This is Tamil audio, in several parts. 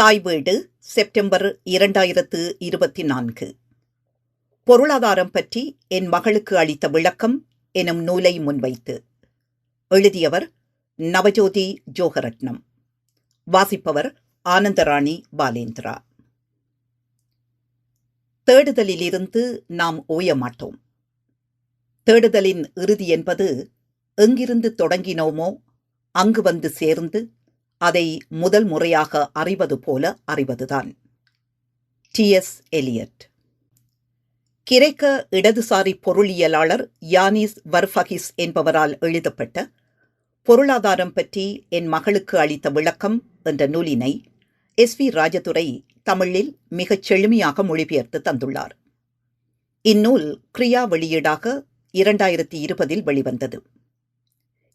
தாய் வீடு செப்டம்பர் இரண்டாயிரத்து இருபத்தி நான்கு. பொருளாதாரம் பற்றி என் மகளுக்கு அளித்த விளக்கம் எனும் நூலை முன்வைத்து. எழுதியவர் நவஜோதி ஜோகரட்னம். வாசிப்பவர் ஆனந்தராணி பாலேந்திரா. தேடுதலிலிருந்து நாம் ஓய மாட்டோம் தேடுதலின் இறுதி என்பது எங்கிருந்து தொடங்கினோமோ அங்கு வந்து சேர்ந்து அதை முதல் முறையாக அறிவது போல அறிவதுதான். டி. எஸ். எலியட். கிரேக்க இடதுசாரி பொருளியலாளர் யானிஸ் வர்ஃபகிஸ் என்பவரால் எழுதப்பட்ட பொருளாதாரம் பற்றி என் மகளுக்கு அளித்த விளக்கம் என்ற நூலினை எஸ். வி. ராஜதுரை தமிழில் மிகச் செழுமையாக மொழிபெயர்த்து தந்துள்ளார். இந்நூல் கிரியா வெளியீடாக இரண்டாயிரத்தி இருபதில் வெளிவந்தது.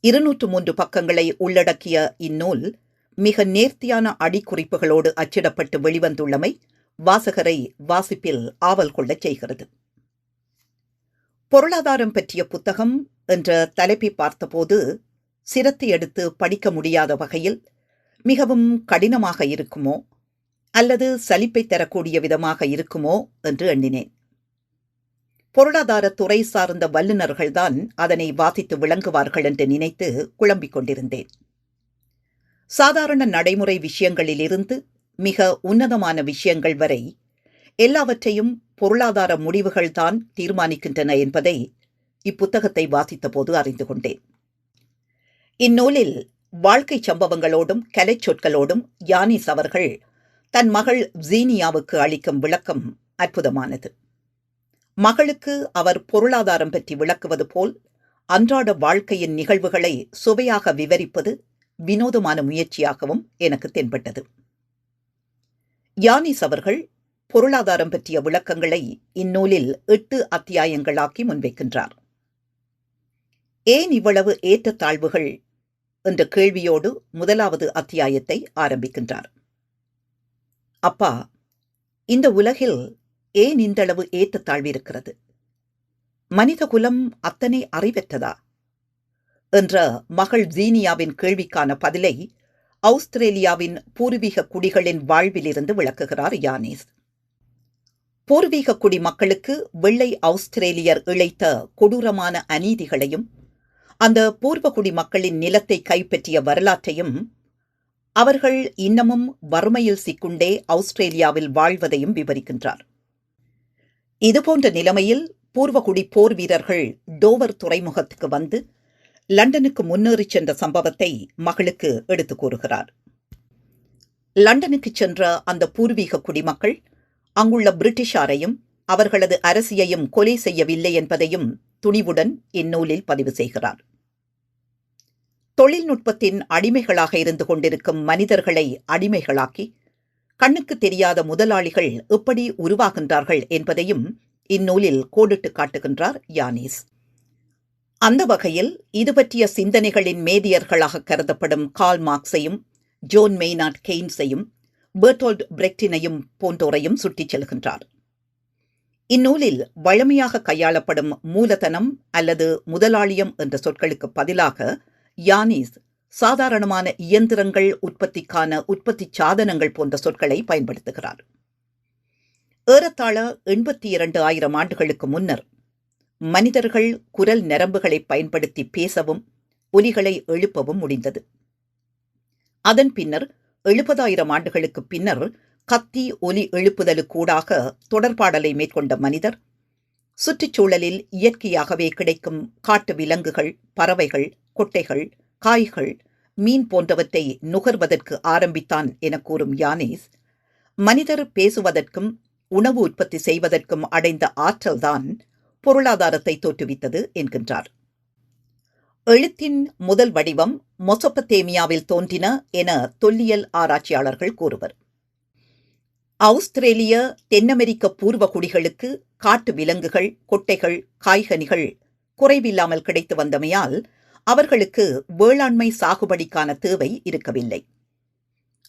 இருநூற்று மூன்று பக்கங்களை உள்ளடக்கிய இந்நூல் மிக நேர்த்தியான அடிக்குறிப்புகளோடு அச்சிடப்பட்டு வெளிவந்துள்ளமை வாசகரை வாசிப்பில் ஆவல் கொள்ளச் செய்கிறது. பொருளாதாரம் பற்றிய புத்தகம் என்ற தலைப்பை பார்த்தபோது சிரத்தை எடுத்து படிக்க முடியாத வகையில் மிகவும் கடினமாக இருக்குமோ அல்லது சலிப்பை தரக்கூடிய விதமாக இருக்குமோ என்று எண்ணினேன். பொருளாதார துறை சார்ந்த வல்லுநர்கள்தான் அதனை வாசித்து விளங்குவார்கள் என்று நினைத்து குழம்பிக் கொண்டிருந்தேன். சாதாரண நடைமுறை விஷயங்களிலிருந்து மிக உன்னதமான விஷயங்கள் வரை எல்லாவற்றையும் பொருளாதார முடிவுகள் தான் தீர்மானிக்கின்றன என்பதை இப்புத்தகத்தை வாசித்தபோது அறிந்து கொண்டேன். இந்நூலில் வாழ்க்கை சம்பவங்களோடும் கலைச்சொற்களோடும் யானிஸ் அவர்கள் தன் மகள் ஜீனியாவுக்கு அளிக்கும் விளக்கம் அற்புதமானது. மகளுக்கு அவர் பொருளாதாரம் பற்றி விளக்குவது போல் அன்றாட வாழ்க்கையின் நிகழ்வுகளை சுவையாக விவரிப்பது வினோதமான முயற்சியாகவும் எனக்கு தென்பட்டது. யானிஸ் அவர்கள் பொருளாதாரம் பற்றிய விளக்கங்களை இந்நூலில் எட்டு அத்தியாயங்களாக்கி முன்வைக்கின்றார். ஏன் இவ்வளவு ஏற்றத்தாழ்வுகள்? என்ற கேள்வியோடு முதலாவது அத்தியாயத்தை ஆரம்பிக்கின்றார். அப்பா இந்த உலகில் ஏன் இந்தளவு ஏற்றத்தாழ்வு இருக்கிறது? மனித குலம் அத்தனை அறிவற்றதா? என்ற மகள் ஜீனியாவின் கேள்விக்கான பதிலை ஆஸ்திரேலியாவின் பூர்வீக குடிகளின் வாழ்விலிருந்து விளக்குகிறார் யானேஸ். பூர்வீக குடி மக்களுக்கு வெள்ளை ஆஸ்திரேலியர் இழைத்த கொடூரமான அநீதிகளையும் அந்த பூர்வகுடி மக்களின் நிலத்தை கைப்பற்றிய வரலாற்றையும் அவர்கள் இன்னமும் வறுமையில் சிக்குண்டே ஆஸ்திரேலியாவில் வாழ்வதையும் விவரிக்கின்றார். இதுபோன்ற நிலைமையில் பூர்வகுடி போர் வீரர்கள் டோவர் துறைமுகத்துக்கு வந்து லண்டனுக்கு முன்னேறிச் சென்ற சம்பவத்தை மகளுக்கு எடுத்துக் கூறுகிறார். லண்டனுக்கு சென்ற அந்த பூர்வீக குடிமக்கள் அங்குள்ள பிரிட்டிஷாரையும் அவர்களது அரசியையும் கொலை செய்யவில்லை என்பதையும் துணிவுடன் இந்நூலில் பதிவு செய்கிறார். தொழில்நுட்பத்தின் அடிமைகளாக இருந்து கொண்டிருக்கும் மனிதர்களை அடிமைகளாக்கி கண்ணுக்கு தெரியாத முதலாளிகள் எப்படி உருவாகின்றார்கள் என்பதையும் இந்நூலில் கோடிட்டு காட்டுகின்றார் யானீஸ். அந்த வகையில் இது பற்றிய சிந்தனைகளின் மேதியர்களாக கருதப்படும் கால் மார்க்ஸையும் ஜோன் மெய்னாட் கெய்ன்ஸையும் பெர்டோல்ட் பிரெக்டினையும் போன்றோரையும் சுட்டிச் செல்கின்றார். இந்நூலில் வழமையாக கையாளப்படும் மூலதனம் அல்லது முதலாளியம் என்ற சொற்களுக்கு பதிலாக யானீஸ் சாதாரணமான இயந்திரங்கள் உற்பத்திக்கான உற்பத்தி சாதனங்கள் போன்ற சொற்களை பயன்படுத்துகிறார். ஏறத்தாழ எண்பத்தி இரண்டு ஆயிரம் ஆண்டுகளுக்கு முன்னர் மனிதர்கள் குரல் நரம்புகளை பயன்படுத்தி பேசவும் ஒலிகளை எழுப்பவும் முடிந்தது. அதன் பின்னர் எழுபதாயிரம் ஆண்டுகளுக்கு பின்னர் கத்தி ஒலி எழுப்புதலுக்கூடாக தொடர்பாடலை மேற்கொண்ட மனிதர் சுற்றுச்சூழலில் இயற்கையாகவே கிடைக்கும் காட்டு விலங்குகள் பறவைகள் கொட்டைகள் காய்கள் மீன் போன்றவற்றை நுகர்வதற்கு ஆரம்பித்தான் என கூறும் யானேஸ் மனிதர் பேசுவதற்கும் உணவு உற்பத்தி செய்வதற்கும் அடைந்த ஆற்றல்தான் பொருளாதாரத்தை தோற்றுவித்தது என்கின்றார். எழுத்தின் முதல் வடிவம் மொசப்பத்தேமியாவில் தோன்றின என தொல்லியல் ஆராய்ச்சியாளர்கள் கூறுவர். ஆஸ்திரேலிய தென்னமெரிக்க பூர்வ குடிகளுக்கு காட்டு விலங்குகள் கொட்டைகள் காய்கனிகள் குறைவில்லாமல் கிடைத்து வந்தமையால் அவர்களுக்கு வேளாண்மை சாகுபடிக்கான தேவை இருக்கவில்லை.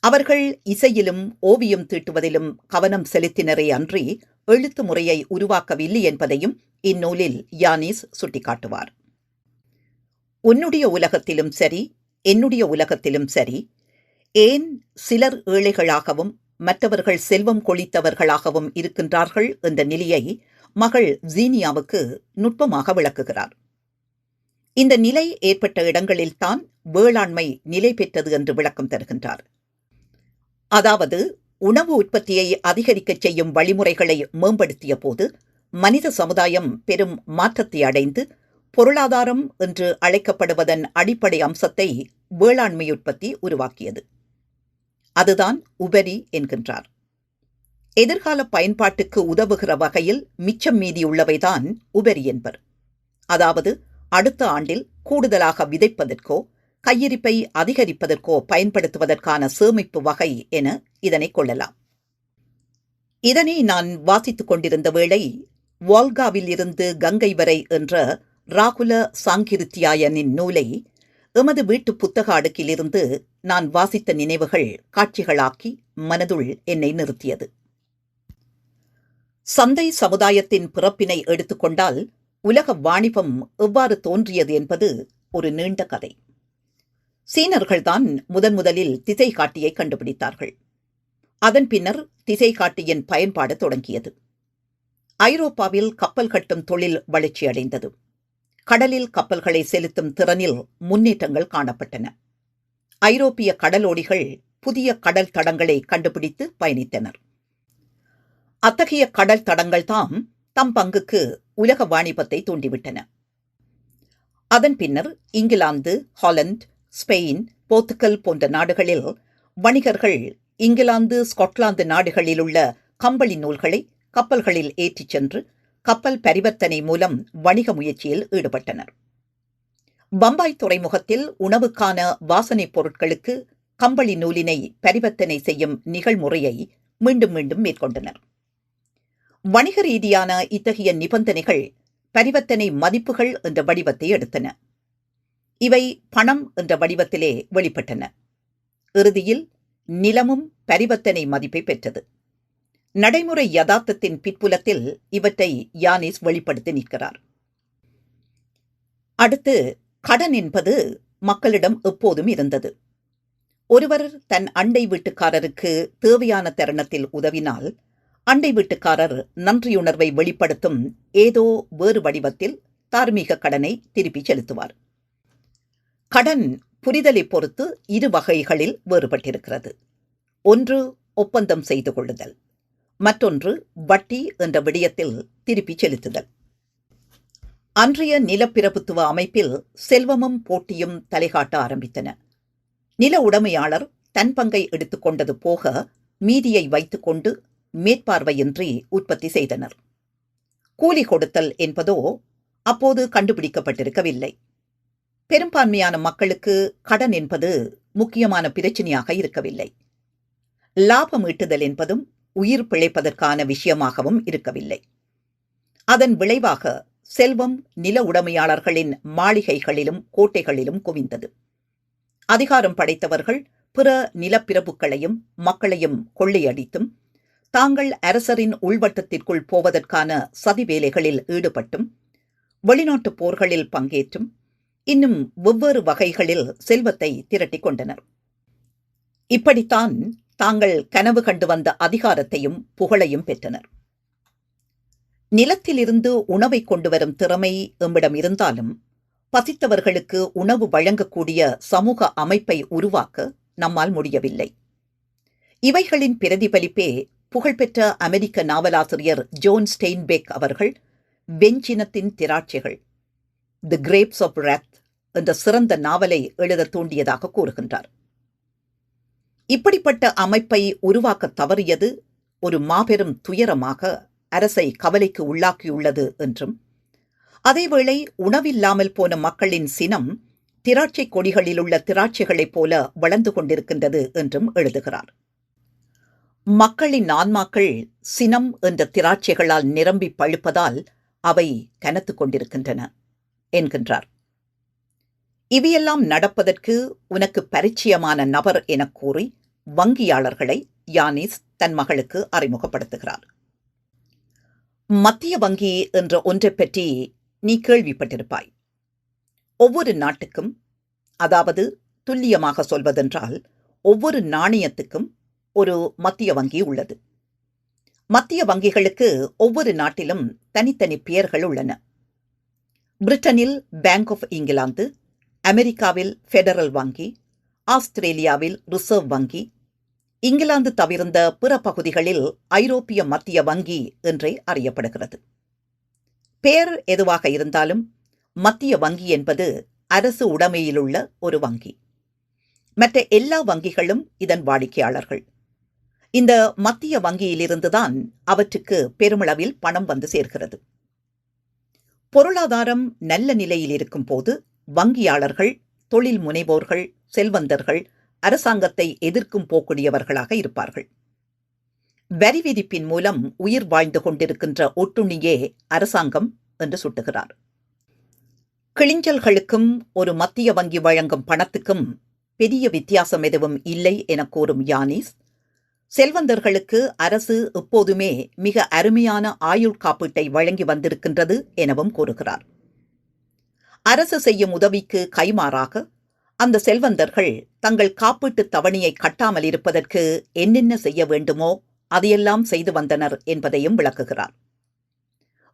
அவர்கள் இசையிலும் ஓவியம் தீட்டுவதிலும் கவனம் செலுத்தினரே அன்றி எழுத்து முறையை உருவாக்கவில்லை என்பதையும் இந்நூலில் யானிஸ் சுட்டிக்காட்டுவார். உன்னுடைய உலகத்திலும் சரி என்னுடைய உலகத்திலும் சரி ஏன் சிலர் ஏழைகளாகவும் மற்றவர்கள் செல்வம் கொளித்தவர்களாகவும் இருக்கின்றார்கள் என்ற நிலையை மகள் ஜீனியாவுக்கு நுட்பமாக விளக்குகிறார். இந்த நிலை ஏற்பட்ட இடங்களில்தான் வேளாண்மை நிலை பெற்றது என்று விளக்கம் தருகின்றார். அதாவது உணவு உற்பத்தியை அதிகரிக்கச் செய்யும் வழிமுறைகளை மேம்படுத்திய போது மனித சமுதாயம் பெரும் மாற்றத்தை அடைந்து பொருளாதாரம் என்று அழைக்கப்படுவதன் அடிப்படை அம்சத்தை வேளாண்மை உற்பத்தி உருவாக்கியது. அதுதான் உபரி என்கின்றார். எதிர்கால பயன்பாட்டுக்கு உதவுகிற வகையில் மிச்சம் மீதியுள்ளவைதான் உபரி என்பர். அதாவது அடுத்த ஆண்டில் கூடுதலாக விதைப்பதற்கோ கையிருப்பை அதிகரிப்பதற்கோ பயன்படுத்துவதற்கான சேமிப்பு வகை என இதனை கொள்ளலாம். இதனை நான் வாசித்துக் கொண்டிருந்த வேளை வால்காவில் இருந்து கங்கை வரை என்ற ராகுல சாங்கிருத்தியாயனின் நூலை எமது வீட்டு புத்தக அடுக்கிலிருந்து நான் வாசித்த நினைவுகள் காட்சிகளாக்கி மனதுள் என்னை நிறுத்தியது. சந்தை சமுதாயத்தின் பிறப்பினை எடுத்துக்கொண்டால் உலக வாணிபம் எவ்வாறு தோன்றியது என்பது ஒரு நீண்ட கதை. சீனர்கள்தான் முதன் முதலில் திசை காட்டியை கண்டுபிடித்தார்கள். அதன் பின்னர் திசை காட்டியின் பயன்பாடு தொடங்கியது. ஐரோப்பாவில் கப்பல் கட்டும் தொழில் வளர்ச்சியடைந்தது. கடலில் கப்பல்களை செலுத்தும் திறனில் முன்னேற்றங்கள் காணப்பட்டன. ஐரோப்பிய கடலோடிகள் புதிய கடல் தடங்களை கண்டுபிடித்து பயணித்தனர். அத்தகைய கடல் தடங்கள் தாம் தம் பங்குக்கு உலக வாணிபத்தை தூண்டிவிட்டன. அதன் பின்னர் இங்கிலாந்து ஹாலந்து ஸ்பெயின் போர்த்துகல் போன்ற நாடுகளில் வணிகர்கள் இங்கிலாந்து ஸ்காட்லாந்து நாடுகளில் உள்ள கம்பளி நூல்களை கப்பல்களில் ஏற்றிச் சென்று கப்பல் பரிவர்த்தனை மூலம் வணிக முயற்சியில் ஈடுபட்டனர். பம்பாய் துறைமுகத்தில் உணவுக்கான வாசனைப் பொருட்களுக்கு கம்பளி நூலினை பரிவர்த்தனை செய்யும் நிகழ்முறையை மீண்டும் மீண்டும் மேற்கொண்டனர். வணிக ரீதியான இத்தகைய நிபந்தனைகள் பரிவர்த்தனை மதிப்புகள் என்ற வடிவத்தை எடுத்தன. இவை பணம் என்ற வடிவத்திலே வெளிப்பட்டன. இறுதியில் நிலமும் பரிவர்த்தனை மதிப்பை பெற்றது. நடைமுறை யதார்த்தத்தின் பிற்புலத்தில் இவற்றை யானிஸ் வெளிப்படுத்தி நிற்கிறார். அடுத்து கடன் என்பது மக்களிடம் எப்போதும் இருந்தது. ஒருவர் தன் அண்டை வீட்டுக்காரருக்கு தேவையான தருணத்தில் உதவினால் அண்டை வீட்டுக்காரர் நன்றியுணர்வை வெளிப்படுத்தும் ஏதோ வேறு வடிவத்தில் தார்மீக கடனை திருப்பிச் செலுத்துவார். கடன் புரிதலை பொறுத்து இரு வகைகளில் வேறுபட்டிருக்கிறது. ஒன்று ஒப்பந்தம் செய்து கொள்ளுதல். மற்றொன்று வட்டி என்ற விடயத்தில் திருப்பிச் செலுத்துதல். அன்றைய நிலப்பிரபுத்துவ அமைப்பில் செல்வமும் போட்டியும் தலைகாட்ட ஆரம்பித்தன. நில உடைமையாளர் தன் பங்கை எடுத்துக்கொண்டது போக மீதியை வைத்துக்கொண்டு மேற்பார்வையின்றி உற்பத்தி செய்தனர். கூலி கொடுத்தல் என்பதோ அப்போது கண்டுபிடிக்கப்பட்டிருக்கவில்லை. பெரும்பான்மையான மக்களுக்கு கடன் என்பது முக்கியமான பிரச்சனையாக இருக்கவில்லை. லாபம் ஈட்டுதல் என்பதும் உயிர் பிழைப்பதற்கான விஷயமாகவும் இருக்கவில்லை. அதன் விளைவாக செல்வம் நில உடைமையாளர்களின் மாளிகைகளிலும் கோட்டைகளிலும் குவிந்தது. அதிகாரம் படைத்தவர்கள் பிற நிலப்பிரபுக்களையும் மக்களையும் கொள்ளையடித்தும் தாங்கள் அரசரின் உள்வட்டத்திற்குள் போவதற்கான சதி வேலைகளில் ஈடுபட்டும் வெளிநாட்டுப் போர்களில் பங்கேற்றும் இன்னும் வெவ்வேறு வகைகளில் செல்வத்தை திரட்டிக் கொண்டனர். இப்படித்தான் தாங்கள் கனவு கண்டு வந்த அதிகாரத்தையும் புகழையும் பெற்றனர். நிலத்திலிருந்து உணவை கொண்டு வரும் திறமை எம்மிடம் இருந்தாலும் பசித்தவர்களுக்கு உணவு வழங்கக்கூடிய சமூக அமைப்பை உருவாக்க நம்மால் முடியவில்லை. இவைகளின் பிரதிபலிப்பே புகழ்பெற்ற அமெரிக்க நாவலாசிரியர் ஜோன் ஸ்டெயின்பேக் அவர்கள் வெஞ்சினத்தின் திராட்சைகள் தி கிரேப்ஸ் ஆஃப் ரத் என்ற சிறந்த நாவலை எழுத தூண்டியதாக கூறுகின்றார். இப்படிப்பட்ட அமைப்பை உருவாக்க தவறியது ஒரு மாபெரும் துயரமாக அரசை கவலைக்கு உள்ளாக்கியுள்ளது என்றும் அதேவேளை உணவில்லாமல் போன மக்களின் சினம் திராட்சை கொடிகளில் உள்ள திராட்சைகளைப் போல வளர்ந்து கொண்டிருக்கின்றது என்றும் எழுதுகிறார். மக்களின் ஆன்மாக்கள் சினம் என்ற திராட்சைகளால் நிரம்பி பழுப்பதால் அவை கனத்துக் கொண்டிருக்கின்றன என்கின்றார். இவையெல்லாம் நடப்பதற்கு உனக்கு பரிச்சயமான நபர் எனக் கூறி வங்கியாளர்களை யானிஸ் தன் மகளுக்கு அறிமுகப்படுத்துகிறார். மத்திய வங்கி என்ற ஒன்றை பற்றி நீ கேள்விப்பட்டிருப்பாய். ஒவ்வொரு நாட்டுக்கும் அதாவது துல்லியமாக சொல்வதென்றால் ஒவ்வொரு நாணயத்துக்கும் ஒரு மத்திய வங்கி உள்ளது. மத்திய வங்கிகளுக்கு ஒவ்வொரு நாட்டிலும் தனித்தனி பெயர்கள் உள்ளன. பிரிட்டனில் பேங்க் ஆஃப் இங்கிலாந்து அமெரிக்காவில் ஃபெடரல் வங்கி ஆஸ்திரேலியாவில் ரிசர்வ் வங்கி இங்கிலாந்து தவிர்ந்த பிற பகுதிகளில் ஐரோப்பிய மத்திய வங்கி என்றே அறியப்படுகிறது. பெயர் எதுவாக இருந்தாலும் மத்திய வங்கி என்பது அரசு உடைமையிலுள்ள ஒரு வங்கி. மற்ற எல்லா வங்கிகளும் இதன் வாடிக்கையாளர்கள். இந்த மத்திய வங்கியிலிருந்துதான் அவற்றுக்கு பெருமளவில் பணம் வந்து சேர்கிறது. பொருளாதாரம் நல்ல நிலையில் இருக்கும் போது வங்கியாளர்கள் தொழில் முனைவோர்கள் செல்வந்தர்கள் அரசாங்கத்தை எதிர்க்கும் போக்குடையவர்களாக இருப்பார்கள். வரி விதிப்பின் மூலம் உயிர் வாழ்ந்து கொண்டிருக்கின்ற ஒட்டுண்ணியே அரசாங்கம் என்று சுட்டுகிறார். கிளிஞ்சல்களுக்கும் ஒரு மத்திய வங்கி வழங்கும் பணத்துக்கும் பெரிய வித்தியாசம் எதுவும் இல்லை என கூறும் யானிஸ் செல்வந்தர்களுக்கு அரசு எப்போதுமே மிக அருமையான ஆயுள் காப்பீட்டை வழங்கி வந்திருக்கின்றது எனவும் கூறுகிறார். அரசு செய்யும் உதவிக்கு கைமாறாக அந்த செல்வந்தர்கள் தங்கள் காப்பீட்டு தவணையை கட்டாமல் இருப்பதற்கு என்னென்ன செய்ய வேண்டுமோ அதையெல்லாம் செய்து வந்தனர் என்பதையும் விளக்குகிறார்.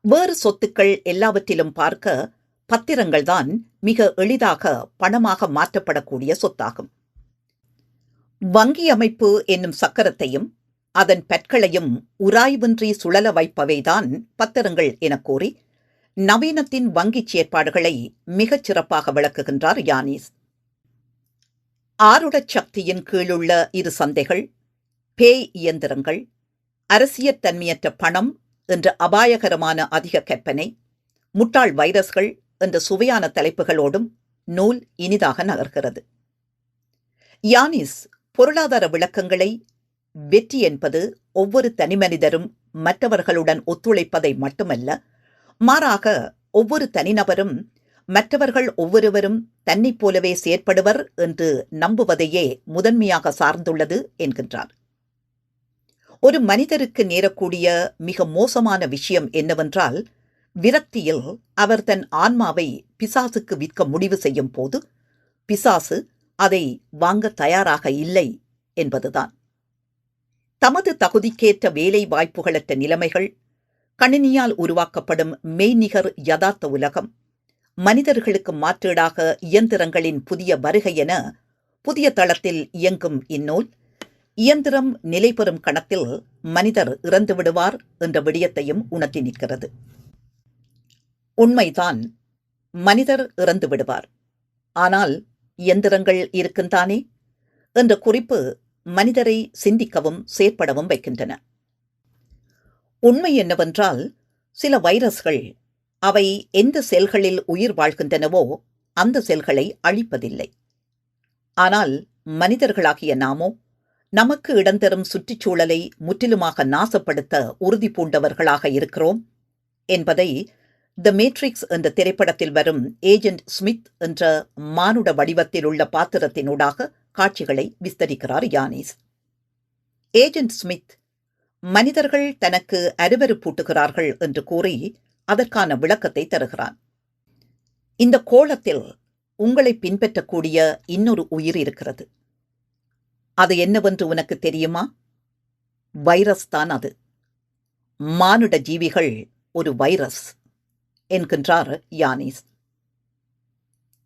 வேறு சொத்துக்கள் எல்லாவற்றிலும் பார்க்க பத்திரங்கள்தான் மிக எளிதாக பணமாக மாற்றப்படக்கூடிய சொத்தாகும். வங்கி அமைப்பு என்னும் சக்கரத்தையும் அதன் பற்களையும் உராய்வின்றி சுழல வைப்பவைதான் பத்திரங்கள் என கூறி நவீனத்தின் வங்கிச் செயற்பாடுகளை மிகச் சிறப்பாக விளக்குகின்றார் யானிஸ். ஆருடச் சக்தியின் கீழுள்ள இரு சந்தைகள் பேய் இயந்திரங்கள் அரசியற் தன்மையற்ற பணம் என்ற அபாயகரமான அதிக கற்பனை முட்டாள் வைரஸ்கள் என்ற சுவையான தலைப்புகளோடும் நூல் இனிதாக நகர்கிறது. யானிஸ் பொருளாதார விளக்கங்களை வெற்றி என்பது ஒவ்வொரு தனிமனிதரும் மற்றவர்களுடன் ஒத்துழைப்பதை மட்டுமல்ல மாறாக ஒவ்வொரு தனிநபரும் மற்றவர்கள் ஒவ்வொருவரும் தன்னைப் போலவே செயற்படுவர் என்று நம்புவதையே முதன்மையாக சார்ந்துள்ளது என்கின்றார். ஒரு மனிதருக்கு நேரக்கூடிய மிக மோசமான விஷயம் என்னவென்றால் விரக்தியில் அவர் தன் ஆன்மாவை பிசாசுக்கு விற்க முடிவு செய்யும் போது பிசாசு அதை வாங்க தயாராக இல்லை என்பதுதான். தமது தகுதிக்கேற்ற வேலை வாய்ப்புகளற்ற நிலைமைகள் கணினியால் உருவாக்கப்படும் மெய்நிகர் யதார்த்த உலகம். மனிதர்களுக்கு மாற்றீடாக இயந்திரங்களின் புதிய வருகை என புதிய தளத்தில் இயங்கும் இந்நூல் இயந்திரம் நிலை பெறும் கணத்தில் மனிதர் இறந்து விடுவார் என்ற விடயத்தையும் உணர்த்தி நிற்கிறது. உண்மைதான் மனிதர் இறந்து விடுவார். ஆனால் இயந்திரங்கள் இருக்கின்றானே? என்ற குறிப்பு மனிதரை சிந்திக்கவும் செயற்படவும் வைக்கின்றன. உண்மை என்னவென்றால் சில வைரஸ்கள் அவை எந்த செல்களில் உயிர் வாழ்கின்றனவோ அந்த செல்களை அழிப்பதில்லை. ஆனால் மனிதர்களாகிய நாமோ நமக்கு இடந்தரும் சுற்றுச்சூழலை முற்றிலுமாக நாசப்படுத்த உறுதி பூண்டவர்களாக இருக்கிறோம் என்பதை த மேட்ரிக்ஸ் என்ற திரைப்படத்தில் வரும் ஏஜென்ட் ஸ்மித் என்ற மானுட வடிவத்தில் உள்ள பாத்திரத்தினூடாக காட்சிகளை விஸ்தரிக்கிறார் யானிஸ். ஏஜென்ட் ஸ்மித் மனிதர்கள் தனக்கு அருவருப்பூட்டுகிறார்கள் என்று கூறி அதற்கான விளக்கத்தை தருகிறான். இந்த கோலத்தில் உங்களை பின்பற்றக்கூடிய இன்னொரு உயிர் இருக்கிறது. அது என்னவென்று உனக்கு தெரியுமா? வைரஸ் தான் அது. மானுட ஜீவிகள் ஒரு வைரஸ் என்கின்றார் யானிஸ்.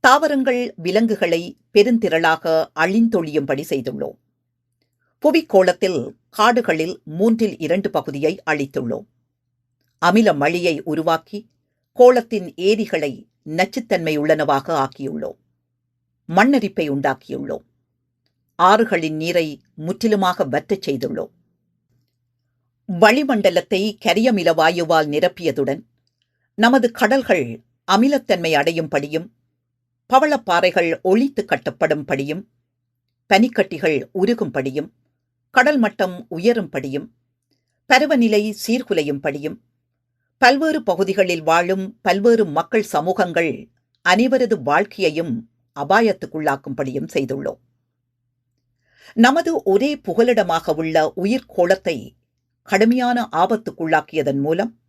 தாவரங்கள் விலங்குகளை பெருந்திரளாக அழிந்தொழியும்படி செய்துள்ளோம். புவிக்கோளத்தில் காடுகளில் மூன்றில் இரண்டு பகுதியை அழித்துள்ளோம். அமில மழியை உருவாக்கி கோளத்தின் ஏரிகளை நச்சுத்தன்மை உள்ளனவாக ஆக்கியுள்ளோம். மண்ணரிப்பை உண்டாக்கியுள்ளோம். ஆறுகளின் நீரை முற்றிலுமாக வற்றச் செய்துள்ளோம். வளிமண்டலத்தை கரியமில வாயுவால் நிரப்பியதுடன் நமது கடல்கள் அமிலத்தன்மை அடையும்படியும் பவளப்பாறைகள் ஒழித்து கட்டப்படும்படியும் பனிக்கட்டிகள் உருகும்படியும் கடல் மட்டம் உயரும்படியும் பருவநிலை சீர்குலையும்படியும் பல்வேறு பகுதிகளில் வாழும் பல்வேறு மக்கள் சமூகங்கள் அனைவரது வாழ்க்கையையும் அபாயத்துக்குள்ளாக்கும்படியும் செய்துள்ளோம். நமது ஒரே புகலிடமாக உள்ள உயிர்கோளத்தை கடுமையான ஆபத்துக்குள்ளாக்கியதன் மூலம்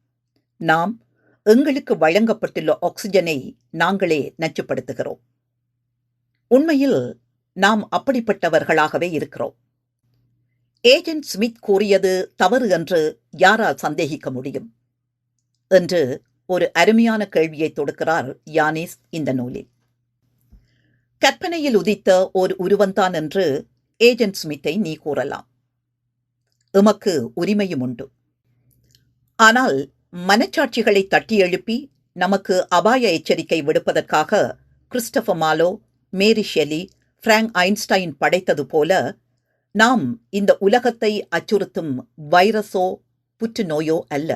நாம் எங்களுக்கு வழங்கப்பட்டுள்ள ஆக்சிஜனை நாங்களே நச்சுப்படுத்துகிறோம். உண்மையில் நாம் அப்படிப்பட்டவர்களாகவே இருக்கிறோம். ஏஜென்ட் ஸ்மித் கூறியது தவறு என்று யாரால் சந்தேகிக்க முடியும்? என்று ஒரு அருமையான கேள்வியை தொடுக்கிறார் யானிஸ் இந்த நூலில். கற்பனையில் உதித்த ஓர் உருவந்தான் என்று ஏஜென்ட் ஸ்மித்தை நீ கூறலாம். எமக்கு உரிமையும் உண்டு. ஆனால் மனச்சாட்சிகளை தட்டி எழுப்பி நமக்கு அபாய எச்சரிக்கை விடுப்பதற்காக Christopher Marlowe Mary Shelley Frankenstein படைத்தது போல நாம் இந்த உலகத்தை அச்சுறுத்தும் வைரஸோ புற்றுநோயோ அல்ல.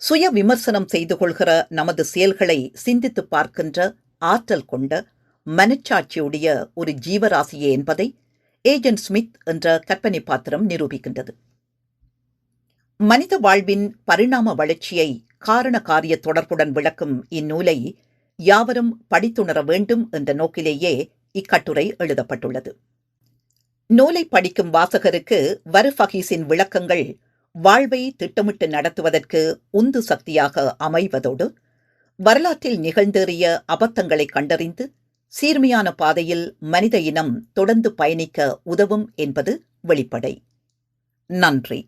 சுய விமர்சனம் செய்து கொள்கிற நமது செயல்களை சிந்தித்து பார்க்கின்ற ஆற்றல் கொண்ட மனச்சாட்சியுடைய ஒரு ஜீவராசியே என்பதை ஏஜென்ட் ஸ்மித் என்ற கற்பனை பாத்திரம் நிரூபிக்கின்றது. மனித வாழ்வின் பரிணாம வளர்ச்சியை காரண காரிய தொடர்புடன் விளக்கும் இந்நூலை யாவரும் படித்துணர வேண்டும் என்ற நோக்கிலேயே இக்கட்டுரை எழுதப்பட்டுள்ளது. நூலை படிக்கும் வாசகருக்கு வருஃபகீஸின் விளக்கங்கள் வாழ்வை திட்டமிட்டு நடத்துவதற்கு உந்து சக்தியாக அமைவதோடு வரலாற்றில் நிகழ்ந்தேறிய அபத்தங்களை கண்டறிந்து சீர்மையான பாதையில் மனித இனம் தொடர்ந்து பயணிக்க உதவும் என்பது வெளிப்படை. நன்றி.